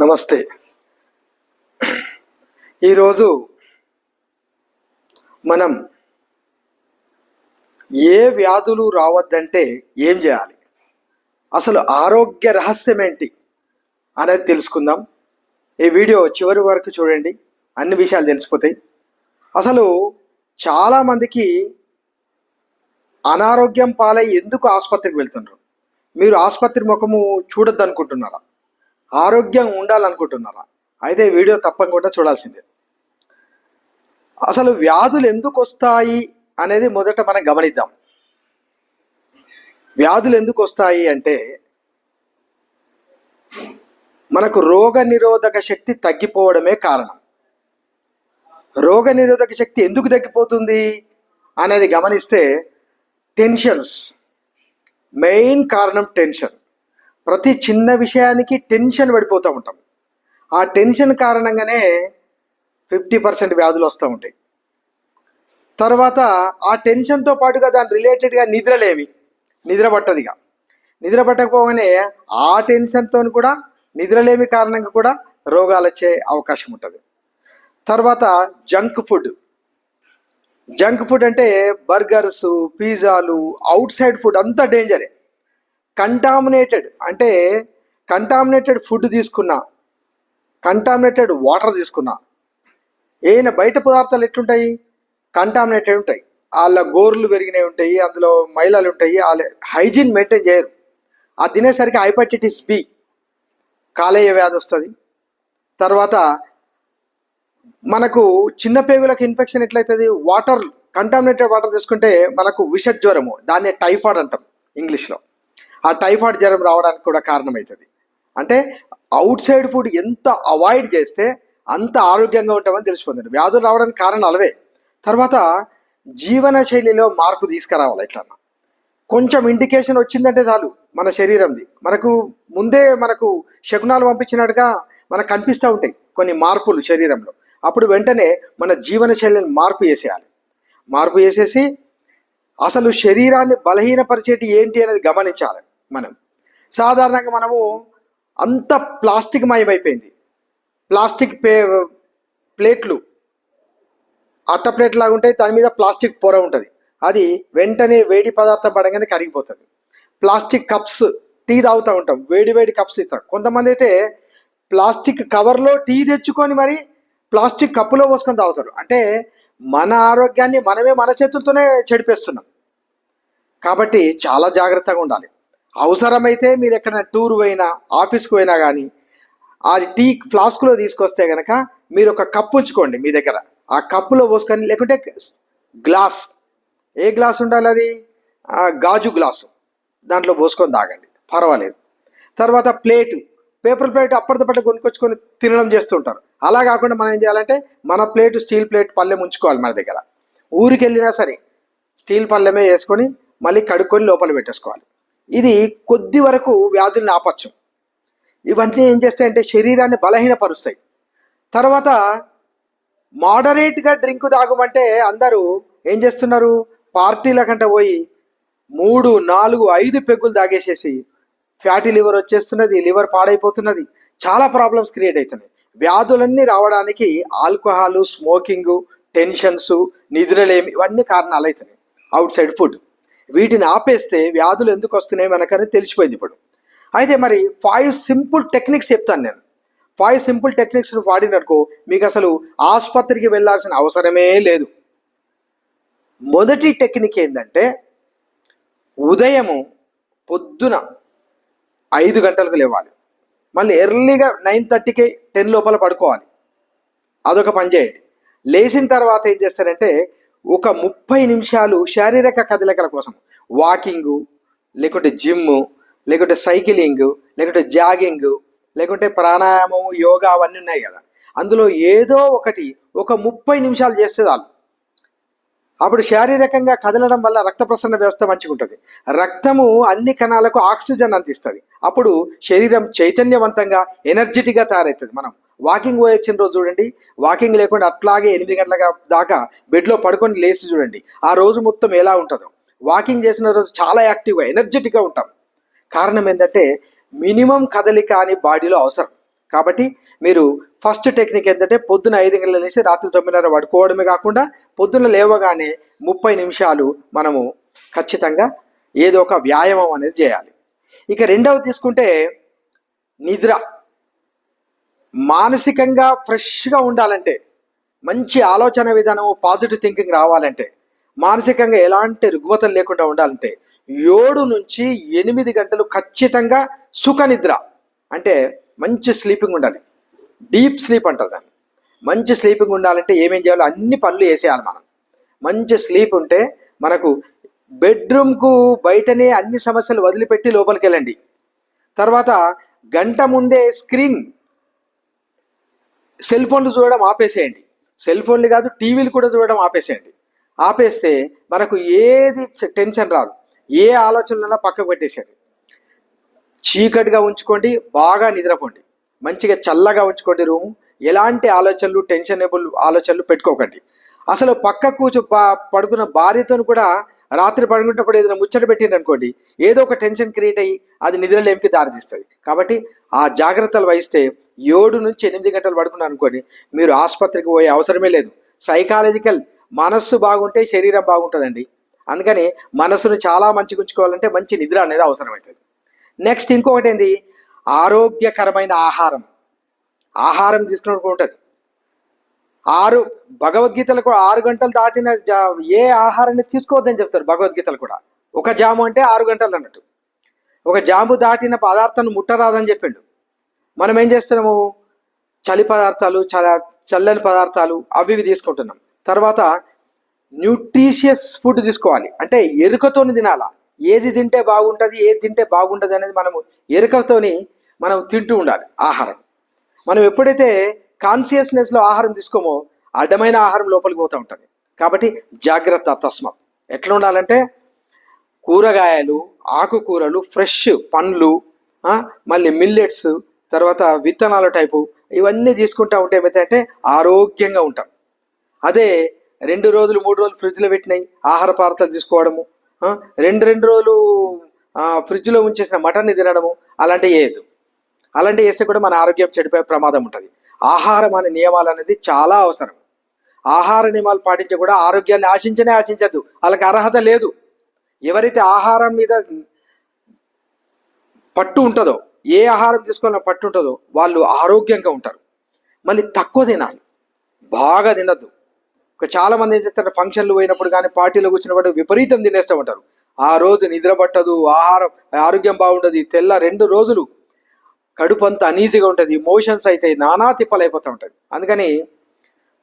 నమస్తే. ఈరోజు మనం ఏ వ్యాధులు రావద్దంటే ఏం చేయాలి? అసలు ఆరోగ్య రహస్యం ఏంటి అనేది తెలుసుకుందాం. ఈ వీడియో చివరి వరకు చూడండి. అన్ని విషయాలు తెలిసిపోతాయి. అసలు చాలామందికి అనారోగ్యం పాలై ఎందుకు ఆసుపత్రికి వెళ్తున్నారు మీరు ఆసుపత్రి ముఖము చూడొద్దు అనుకుంటున్నారా ఆరోగ్యం ఉండాలనుకుంటున్నారా? అయితే వీడియో తప్పకుండా చూడాల్సిందే. అసలు వ్యాధులు ఎందుకు వస్తాయి అనేది మొదట మనం గమనిద్దాం. వ్యాధులు ఎందుకు వస్తాయి అంటే మనకు రోగ నిరోధక శక్తి తగ్గిపోవడమే కారణం. రోగ నిరోధక శక్తి ఎందుకు తగ్గిపోతుంది అనేది గమనిస్తే టెన్షన్స్. మెయిన్ కారణం టెన్షన్. ప్రతి చిన్న విషయానికి టెన్షన్ పడిపోతూ ఉంటాం. ఆ టెన్షన్ కారణంగానే ఫిఫ్టీ పర్సెంట్ వ్యాధులు వస్తూ ఉంటాయి. తర్వాత ఆ టెన్షన్తో పాటుగా దాని రిలేటెడ్గా నిద్రలేమి. నిద్ర పట్టదిగా నిద్ర పట్టకపోగానే ఆ టెన్షన్తో కూడా నిద్రలేమి కారణంగా కూడా రోగాలు వచ్చే అవకాశం ఉంటుంది. తర్వాత జంక్ ఫుడ్. జంక్ ఫుడ్ అంటే బర్గర్స్ పిజ్జాలు అవుట్ సైడ్ ఫుడ్ అంతా డేంజరే. కంటామినేటెడ్ అంటే కంటామినేటెడ్ ఫుడ్ తీసుకున్నా కంటామినేటెడ్ వాటర్ తీసుకున్నా. ఏమైనా బయట పదార్థాలు ఎట్లుంటాయి? కంటామినేటెడ్ ఉంటాయి. వాళ్ళ గోర్లు పెరిగినవి ఉంటాయి అందులో మైలాలు ఉంటాయి వాళ్ళ హైజీన్ మెయింటైన్ చేయరు. అది తినేసరికి హైపటైటిస్ బి కాలేయ వ్యాధి వస్తుంది. తర్వాత మనకు చిన్న పేగులకు ఇన్ఫెక్షన్ ఎట్లయితుంది? వాటర్ కంటామినేటెడ్ వాటర్ తీసుకుంటే మనకు విష జ్వరము దాన్ని టైఫాయిడ్ అంటాం ఇంగ్లీష్లో. ఆ టైఫాయిడ్ జ్వరం రావడానికి కూడా కారణమవుతుంది అంటే అవుట్ సైడ్ ఫుడ్ ఎంత అవాయిడ్ చేస్తే అంత ఆరోగ్యంగా ఉంటామని తెలిసిపోతుంది. వ్యాధులు రావడానికి కారణాలు అవే. తర్వాత జీవన శైలిలో మార్పు తీసుకురావాలి ఎట్లన్నా. కొంచెం ఇండికేషన్ వచ్చిందంటే చాలు మన శరీరంది. మనకు ముందే మనకు శకునాలు పంపించినట్టుగా మనకు కనిపిస్తూ ఉంటాయి కొన్ని మార్పులు శరీరంలో. అప్పుడు వెంటనే మన జీవన శైలిని మార్పు చేసేయాలి. మార్పు చేసేసి అసలు శరీరాన్ని బలహీనపరిచేటి ఏంటి అనేది గమనించాలి. మనం. సాధారణంగా మనము అంత ప్లాస్టిక్ మయమైపోయింది ప్లాస్టిక్ పే ప్లేట్లు. అట్ట ప్లేట్ లాగా ఉంటాయి దాని మీద ప్లాస్టిక్ పొర ఉంటుంది. అది వెంటనే వేడి పదార్థం పడగానే కరిగిపోతుంది. ప్లాస్టిక్ కప్స్ టీ తాగుతూ ఉంటాం. వేడి వేడి కప్స్ ఇస్తాం. కొంతమంది అయితే ప్లాస్టిక్ కవర్లో టీ తెచ్చుకొని మరి ప్లాస్టిక్ కప్పులో పోసుకొని తాగుతారు. అంటే మన ఆరోగ్యాన్ని మనమే మన చేతులతోనే చెడిపేస్తున్నాం. కాబట్టి చాలా జాగ్రత్తగా ఉండాలి. అవసరమైతే మీరు ఎక్కడైనా టూర్ పోయినా ఆఫీస్కి పోయినా కానీ ఆ టీ ఫ్లాస్క్లో తీసుకొస్తే కనుక మీరు ఒక కప్పు ఉంచుకోండి మీ దగ్గర. ఆ కప్పులో పోసుకొని లేకుంటే గ్లాస్. ఏ గ్లాస్ ఉండాలి అది? గాజు గ్లాసు. దాంట్లో పోసుకొని తాగండి. పర్వాలేదు. తర్వాత ప్లేటు. పేపర్ ప్లేట్ అప్పటిదప్పటి కొనుక్కొచ్చుకొని తినడం చేస్తుంటారు అలా కాకుండా మనం ఏం చేయాలంటే మన ప్లేట్ స్టీల్ ప్లేట్ పళ్ళెం ఉంచుకోవాలి మన దగ్గర. ఊరికి వెళ్ళినా సరే స్టీల్ పళ్ళెమే వేసుకొని మళ్ళీ కడుక్కొని లోపల పెట్టేసుకోవాలి. ఇది కొద్ది వరకు వ్యాధుల్ని ఆపచ్చు. ఇవన్నీ ఏం చేస్తాయంటే శరీరాన్ని బలహీనపరుస్తాయి. తర్వాత మోడరేట్గా డ్రింక్ తాగమంటే అందరూ ఏం చేస్తున్నారు? పార్టీల కంటే పోయి మూడు నాలుగు ఐదు పెగ్గులు తాగేసేసి ఫ్యాటీ లివర్ వచ్చేస్తున్నది లివర్ పాడైపోతున్నది. చాలా ప్రాబ్లమ్స్ క్రియేట్ అవుతున్నాయి. వ్యాధులన్నీ రావడానికి ఆల్కహాలు స్మోకింగ్ టెన్షన్స్ నిద్రలేమి ఇవన్నీ కారణాలు అవుతున్నాయి. Outside food. వీటిని ఆపేస్తే వ్యాధులు ఎందుకు వస్తున్నాయి మనకనే తెలిసిపోయింది ఇప్పుడు. అయితే మరి ఫైవ్ సింపుల్ టెక్నిక్స్ చెప్తాను నేను. ఫైవ్ సింపుల్ టెక్నిక్స్ వాడినట్టుకో మీకు అసలు ఆసుపత్రికి వెళ్ళాల్సిన అవసరమే లేదు. మొదటి టెక్నిక్ ఏంటంటే ఉదయము పొద్దున ఐదు గంటలకు లేవాలి. మళ్ళీ ఎర్లీగా నైన్ థర్టీకి టెన్ లోపల పడుకోవాలి. అదొక పని చేయండి. లేచిన తర్వాత ఏం చేస్తారంటే ఒక ముప్పై నిమిషాలు శారీరక కదలికల కోసం. వాకింగు లేకుంటే జిమ్ లేకుంటే సైకిలింగ్ లేకుంటే జాగింగ్ లేకుంటే ప్రాణాయామం యోగా అవన్నీ ఉన్నాయి కదా. అందులో ఏదో ఒకటి ఒక ముప్పై నిమిషాలు చేస్తే చాలు. అప్పుడు శారీరకంగా కదలడం వల్ల రక్త ప్రసరణ వ్యవస్థ మంచిగా ఉంటుంది రక్తము అన్ని కణాలకు ఆక్సిజన్ అందిస్తుంది. అప్పుడు శరీరం చైతన్యవంతంగా ఎనర్జెటిక్గా తయారవుతుంది మనం. వాకింగ్ పోయొచ్చిన రోజు చూడండి వాకింగ్ లేకుండా అట్లాగే ఎనిమిది గంటల దాకా బెడ్లో పడుకొని లేచి చూడండి ఆ రోజు మొత్తం ఎలా ఉంటుందో. వాకింగ్ చేసిన రోజు చాలా యాక్టివ్గా ఎనర్జెటిక్గా ఉంటాం. కారణం ఏంటంటే మినిమం కదలిక అని బాడీలో అవసరం. కాబట్టి మీరు ఫస్ట్ టెక్నిక్ ఏంటంటే పొద్దున ఐదు గంటలు లేచి రాత్రి తొమ్మిదిన్నర పడుకోవడమే కాకుండా పొద్దున లేవగానే ముప్పై నిమిషాలు మనము ఖచ్చితంగా ఏదో ఒక వ్యాయామం అనేది చేయాలి. ఇక రెండవది తీసుకుంటే నిద్ర. మానసికంగా ఫ్రెష్గా ఉండాలంటే మంచి ఆలోచన విధానం పాజిటివ్ థింకింగ్ రావాలంటే మానసికంగా ఎలాంటి రుగ్మతలు లేకుండా ఉండాలంటే ఏడు నుంచి ఎనిమిది గంటలు ఖచ్చితంగా సుఖ నిద్ర. అంటే మంచి స్లీపింగ్ ఉండాలి. డీప్ స్లీప్ అంటారు దాన్ని. మంచి స్లీపింగ్ ఉండాలంటే ఏమేం చేయాలో అన్ని పనులు వేసేయాలి మనం. మంచి స్లీప్ ఉంటే మనకు బెడ్రూమ్కు బయటనే అన్ని సమస్యలు వదిలిపెట్టి లోపలికి వెళ్ళండి తర్వాత గంట ముందే స్క్రీన్ సెల్ ఫోన్లు చూడడం ఆపేసేయండి. సెల్ ఫోన్లు కాదు టీవీలు కూడా చూడడం ఆపేసేయండి. ఆపేస్తే మనకు ఏది టెన్షన్ రాదు. ఏ ఆలోచనలైనా పక్కకు పెట్టేసేయండి. చీకటిగా ఉంచుకోండి బాగా నిద్రపోండి. మంచిగా చల్లగా ఉంచుకోండి రూము. ఎలాంటి ఆలోచనలు టెన్షనబుల్ ఆలోచనలు పెట్టుకోకండి. అసలు పక్క కూర్చు పడుకున్న భార్యతో కూడా రాత్రి పడుకున్నప్పుడు ఏదైనా ముచ్చట పెట్టింది అనుకోండి ఏదో ఒక టెన్షన్ క్రియేట్ అయ్యి అది నిద్రలేమికి దారితీస్తుంది. కాబట్టి ఆ జాగ్రత్తలు వహిస్తే ఏడు నుంచి ఎనిమిది గంటలు పడుకున్నారు అనుకోండి మీరు ఆసుపత్రికి పోయే అవసరమే లేదు. సైకాలజికల్ మనస్సు బాగుంటే శరీరం బాగుంటుందండి. అందుకని మనసును చాలా మంచిగా ఉంచుకోవాలంటే మంచి నిద్ర అనేది అవసరమవుతుంది. నెక్స్ట్ ఇంకొకటి ఏంటి ఆరోగ్యకరమైన ఆహారం. ఆహారం తీసుకున్నప్పుడు ఉంటుంది. ఆరు భగవద్గీతలు కూడా ఆరు గంటలు దాటిన ఏ ఆహారాన్ని తీసుకోవద్దని చెప్తారు భగవద్గీతలు కూడా. ఒక జాము అంటే ఆరు గంటలు అన్నట్టు. ఒక జాము దాటిన పదార్థాన్ని ముట్టరాదని చెప్పిండు. మనం ఏం చేస్తున్నాము? చలి పదార్థాలు చల చల్లని పదార్థాలు అవి ఇవి తీసుకుంటున్నాం. తర్వాత న్యూట్రీషియస్ ఫుడ్ తీసుకోవాలి. అంటే ఎరుకతోని తినాలా? ఏది తింటే బాగుంటుంది ఏది తింటే బాగుంటుంది అనేది మనము ఎరుకతోని మనం తింటూ ఉండాలి ఆహారం. మనం ఎప్పుడైతే కాన్సియస్నెస్లో ఆహారం తీసుకోమో అడ్డమైన ఆహారం లోపలికి పోతూ ఉంటుంది. కాబట్టి జాగ్రత్త తస్మత్. ఎట్లా ఉండాలంటే కూరగాయలు ఆకుకూరలు ఫ్రెష్ పండ్లు మళ్ళీ మిల్లెట్స్ తర్వాత విత్తనాల టైపు ఇవన్నీ తీసుకుంటా ఉంటే ఏమైతే ఆరోగ్యంగా ఉంటాం. అదే రెండు రోజులు మూడు రోజులు ఫ్రిడ్జ్లో పెట్టినాయి ఆహార పదార్థాలు తీసుకోవడము రెండు రెండు రోజులు ఫ్రిడ్జ్లో ఉంచేసిన మటన్ని తినడము అలాంటివి ఏదు అలాంటివి చేస్తే కూడా మన ఆరోగ్యం చెడిపోయే ప్రమాదం ఉంటుంది. ఆహారం అనే నియమాలు అనేది చాలా అవసరం. ఆహార నియమాలు పాటించే కూడా ఆరోగ్యాన్ని ఆశించనే ఆశించద్దు. వాళ్ళకి అర్హత లేదు. ఎవరైతే ఆహారం మీద పట్టు ఉంటుందో ఏ ఆహారం తీసుకోవాలని పట్టు ఉంటుందో వాళ్ళు ఆరోగ్యంగా ఉంటారు. మళ్ళీ తక్కువ తినాలి. బాగా తినద్దు. ఒక చాలా మంది ఏం చేస్తారు? ఫంక్షన్లు పోయినప్పుడు కానీ పార్టీలో కూర్చున్నప్పుడు విపరీతం తినేస్తూ ఉంటారు. ఆ రోజు నిద్ర పట్టదు ఆహారం ఆరోగ్యం బాగుండదు. తెల్ల రెండు రోజులు కడుపు అంతా అనీజీగా ఉంటుంది మోషన్స్ అయితే నానా తిప్పలైపోతూ ఉంటుంది. అందుకని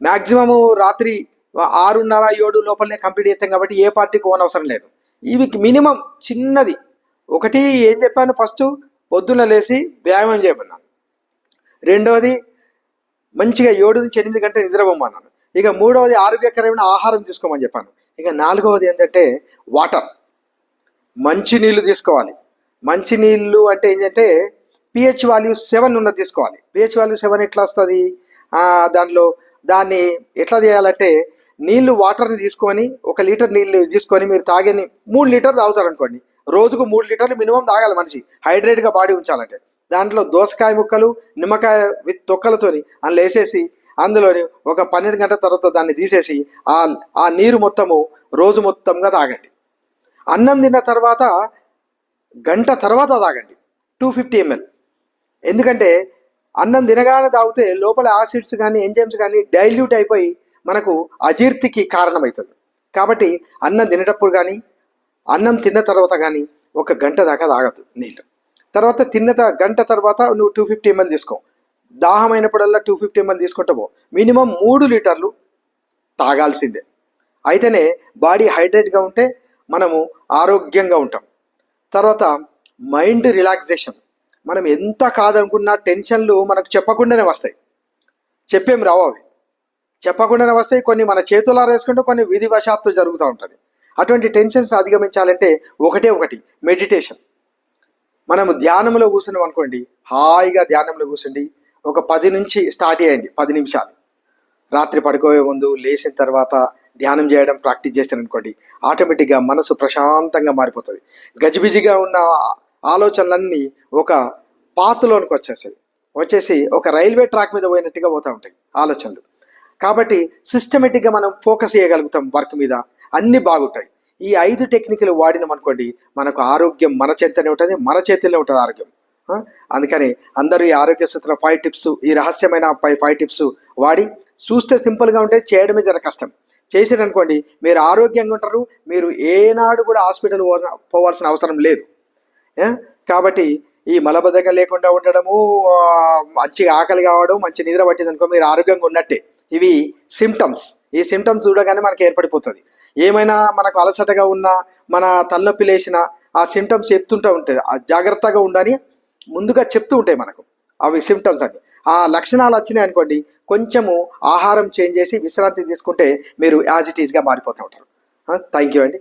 మ్యాక్సిమము రాత్రి ఆరున్నర ఏడు లోపలనే కంప్లీట్ చేస్తాం కాబట్టి ఏ పార్టీకి ఓన్ అవసరం లేదు. ఇవి మినిమం చిన్నది. ఒకటి ఏం చెప్పాను ఫస్ట్ పొద్దున్న లేచి వ్యాయామం చేయమన్నాను రెండవది మంచిగా ఏడు నుంచి ఎనిమిది గంటలు నిద్రపోమన్నాను. ఇక మూడవది ఆరోగ్యకరమైన ఆహారం తీసుకోమని చెప్పాను. ఇక నాలుగవది ఏంటంటే వాటర్. మంచి నీళ్ళు తీసుకోవాలి. మంచి నీళ్ళు అంటే ఏంటంటే పిహెచ్ వాల్యూ సెవెన్ ఉన్నది తీసుకోవాలి. పిహెచ్ వాల్యూ సెవెన్ ఎట్లా వస్తుంది? దానిలో దాన్ని ఎట్లా చేయాలంటే నీళ్ళు వాటర్ని తీసుకొని ఒక లీటర్ నీళ్ళు తీసుకొని మీరు తాగని మూడు లీటర్ తాగుతారు అనుకోండి. రోజుకు మూడు లీటర్లు మినిమం తాగాలి మనిషి. హైడ్రేట్గా బాడీ ఉంచాలంటే. దాంట్లో దోసకాయ ముక్కలు నిమ్మకాయ విత్ తొక్కలతోని అందులో వేసేసి అందులోని ఒక పన్నెండు గంటల తర్వాత దాన్ని తీసేసి ఆ ఆ నీరు మొత్తము రోజు మొత్తంగా తాగండి. అన్నం తిన్న తర్వాత గంట తర్వాత తాగండి. టూ ఫిఫ్టీ ఎంఎల్ ఎందుకంటే అన్నం తినగానే తాగితే లోపల ఆసిడ్స్ కానీ ఎంజైమ్స్ కానీ డైల్యూట్ అయిపోయి మనకు అజీర్తికి కారణమవుతుంది. కాబట్టి అన్నం తినేటప్పుడు కానీ అన్నం తిన్న తర్వాత కానీ ఒక గంట దాకా తాగదు నీళ్ళు తర్వాత తిన్న గంట తర్వాత నువ్వు టూ ఫిఫ్టీ ఎంఎల్ తీసుకో. దాహమైనప్పుడల్లా టూ ఫిఫ్టీ ఎంఎల్ తీసుకుంటావు మినిమం మూడు లీటర్లు తాగాల్సిందే. అయితేనే బాడీ హైడ్రేట్గా ఉంటే మనము ఆరోగ్యంగా ఉంటాం. తర్వాత మైండ్ రిలాక్సేషన్. మనం ఎంత కాదనుకున్నా టెన్షన్లు మనకు చెప్పకుండానే వస్తాయి. చెప్పేం రావు అవి. చెప్పకుండానే వస్తాయి. కొన్ని మన చేతులారా వేసుకుంటే కొన్ని విధివశాత్తు జరుగుతూ ఉంటుంది. అటువంటి టెన్షన్స్ అధిగమించాలంటే ఒకటే ఒకటి మెడిటేషన్. మనము ధ్యానంలో కూర్చున్నాం అనుకోండి హాయిగా ధ్యానంలో కూర్చోండి ఒక పది నుంచి స్టార్ట్ చేయండి పది నిమిషాలు. రాత్రి పడుకోవే ముందు లేచిన తర్వాత ధ్యానం చేయడం ప్రాక్టీస్ చేస్తాను అనుకోండి ఆటోమేటిక్గా మనసు ప్రశాంతంగా మారిపోతుంది. గజిబిజిగా ఉన్న ఆలోచనలన్నీ ఒక పాతలోనికి వచ్చేసాయి. వచ్చేసి ఒక రైల్వే ట్రాక్ మీద పోయినట్టుగా పోతూ ఉంటాయి ఆలోచనలు. కాబట్టి సిస్టమేటిక్గా మనం ఫోకస్ చేయగలుగుతాం వర్క్ మీద. అన్నీ బాగుంటాయి. ఈ ఐదు టెక్నిక్లు వాడినాం అనుకోండి మనకు ఆరోగ్యం మన చేతనే ఉంటుంది మన చేతిలో ఉంటుంది ఆరోగ్యం. అందుకని అందరూ ఈ ఆరోగ్య సూత్ర ఫైవ్ టిప్స్ ఈ రహస్యమైన ఫైవ్ ఫైవ్ టిప్స్ వాడి చూస్తే సింపుల్గా ఉంటాయి చేయడమే జర కష్టం. చేసారనుకోండి మీరు ఆరోగ్యంగా ఉంటారు మీరు ఏనాడు కూడా హాస్పిటల్ పోవాల్సిన అవసరం లేదు. కాబట్టి ఈ మలబద్ధకం లేకుండా ఉండడము మంచిగా ఆకలి కావడం మంచి నిద్ర పట్టింది అనుకో మీరు ఆరోగ్యంగా ఉన్నట్టే. ఇవి సిమ్టమ్స్ ఈ సిమ్టమ్స్ చూడగానే మనకు ఏర్పడిపోతుంది. ఏమైనా మనకు అలసటగా ఉన్నా మన తలనొప్పి లేచిన ఆ సిమ్టమ్స్ చెప్తుంటూ ఉంటుంది. ఆ జాగ్రత్తగా ఉండని ముందుగా చెప్తూ ఉంటాయి మనకు అవి సిమ్టమ్స్ అని. ఆ లక్షణాలు వచ్చినాయి అనుకోండి కొంచెము ఆహారం చేంజ్ చేసి విశ్రాంతి తీసుకుంటే మీరు యాజ్ ఇట్ ఈజ్గా మారిపోతూ ఉంటారు. థ్యాంక్ యూ అండి.